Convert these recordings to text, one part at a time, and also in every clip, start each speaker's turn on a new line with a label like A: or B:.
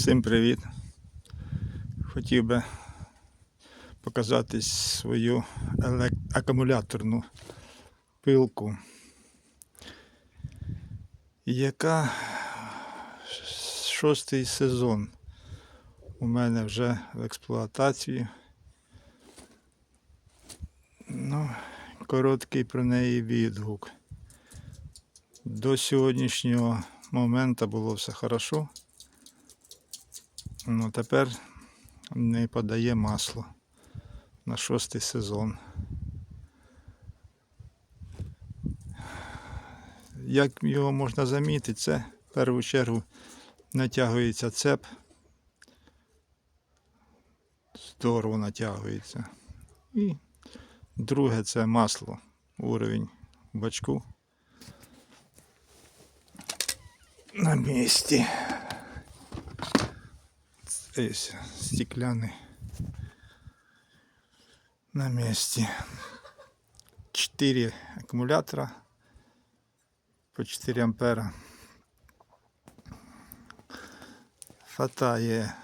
A: Всім привіт! Хотів би показати свою елек- акумуляторну пилку, яка шостий сезон у мене вже в експлуатації. Ну, короткий про неї відгук. До сьогоднішнього моменту було все хорошо. Ну, тепер не подає масло на шостий сезон. Як його можна замітити, це в першу чергу натягується цеп. Здорово натягується. І друге це масло, уровень бачку. На місці. Ось стеклянный на месте. 4 аккумулятора по 4 ампера. Хватає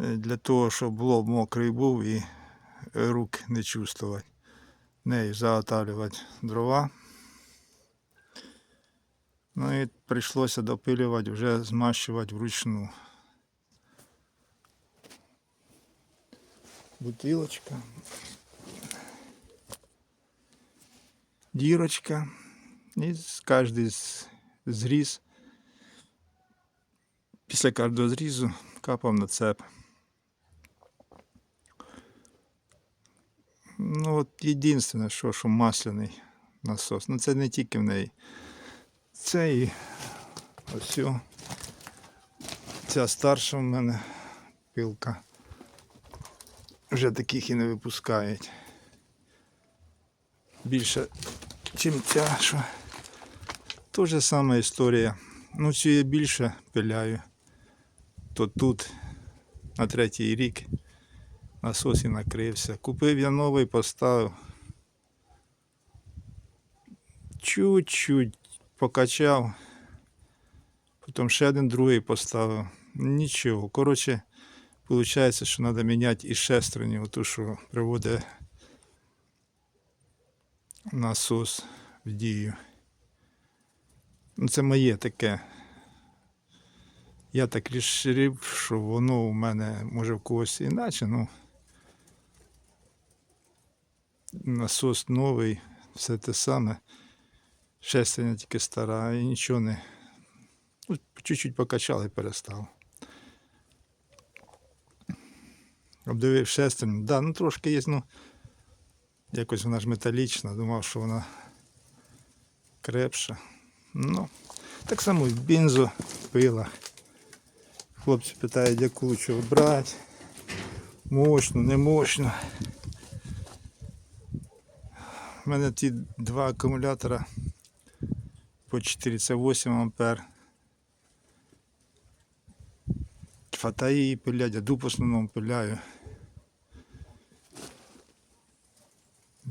A: е, для того, щоб лоб мокрий був і рук не чувствувати. Нею заготавлювати дрова. Ну і прийшлося допилювати, вже змащувати вручну. Бутилочка, дірочка, і кожний зріз. Після кожного зрізу капав на цеп. Ну от єдине, що, що масляний насос. Ну це не тільки в неї. Це і ось. Ця старша в мене пилка вже таких і не випускають. Більше, чим ця, що то же сама історія. Ну, цю я більше пиляю, то тут на третій рік насос і накрився. Купив я новий, поставив. Чуть-чуть покачав, потім ще один другий поставив. Нічого. Коротше, Получається, що треба міняти і шестерню, ту, що приводить насос в дію. Ну, це моє таке. Я так рішив, що воно у мене може в когось іначе, ну насос новий, все те саме. Шестерня тільки стара і нічого не. Ну, чуть-чуть покачав і перестав. Обдивив шестерню. Да, ну трошки є, ну якось вона ж металічна, думав, що вона крепша. Ну, так само і в бензо пила. Хлопці питають, яку лучше брати. Мощно, не мощно. У мене ті два акумулятора по 4, це 8 ампер. Фатаї пилять, я дуб в основному пиляю.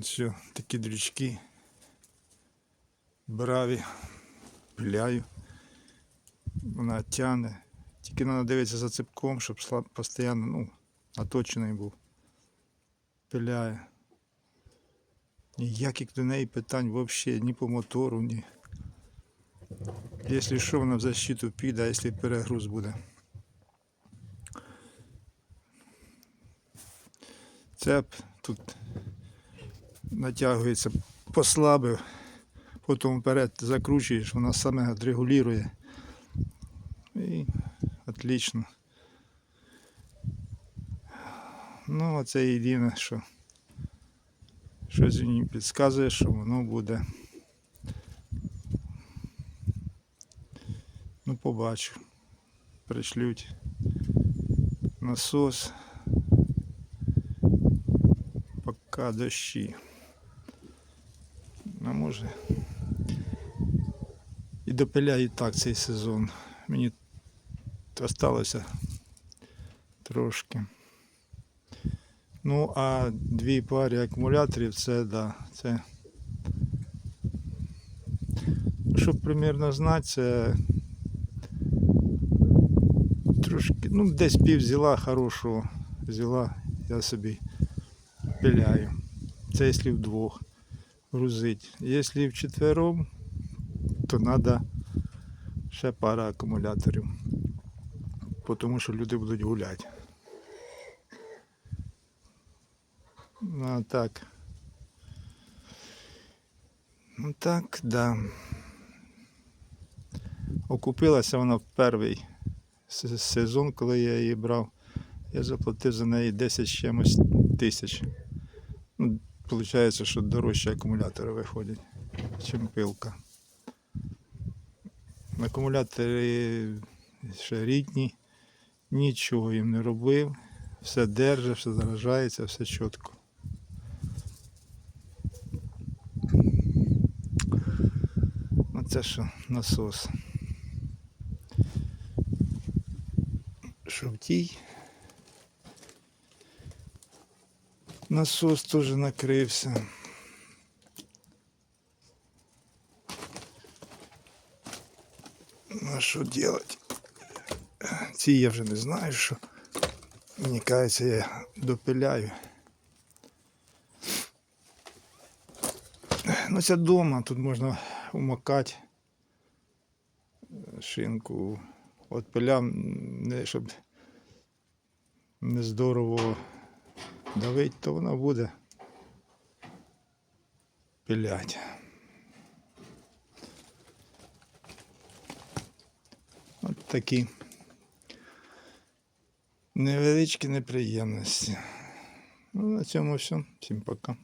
A: Все, такі дрючки. Браві. Пиляю. Вона тягне. Тільки треба дивитися за цепком, щоб слаб постійно ну, наточений був. Пиляє. Ніяких до неї питань взагалі ні по мотору, ні. Якщо що, вона в защиту піде, а якщо перегруз буде. Цеп тут натягується, послабив, потім вперед закручуєш, вона саме отрегулює. І отлично. Ну, а це єдине, що щось мені підказує, що воно буде. Ну, побачу. Пришлють насос. Пока дощі. Може. І допиляю так цей сезон. Мені осталося трошки. Ну, а дві пари акумуляторів це да, це. Щоб примірно знати, це Трошки, ну, десь пів взяла хорошого, взяла, я собі пиляю. Це якщо вдвох грузить. Якщо вчетвером, то треба ще пара акумуляторів. Тому що люди будуть гуляти. Ну так. Ну так, да. Окупилася вона в перший сезон, коли я її брав. Я заплатив за неї 10 чимось тисяч. Ну, Получається, що дорожче акумулятори виходять, чим пилка. Акумулятори ще рідні, нічого їм не робив, все держить, все заражається, все чітко. Оце що насос. Жовтій. Насос теж накрився. А що робити? Ці я вже не знаю, що. Мені кажеться, я допиляю. Ну це вдома, тут можна умокати шинку. От пилям, не, щоб не здорово давить, то вона буде пилять. От такі невеличкі неприємності. Ну, на цьому все. Всім пока.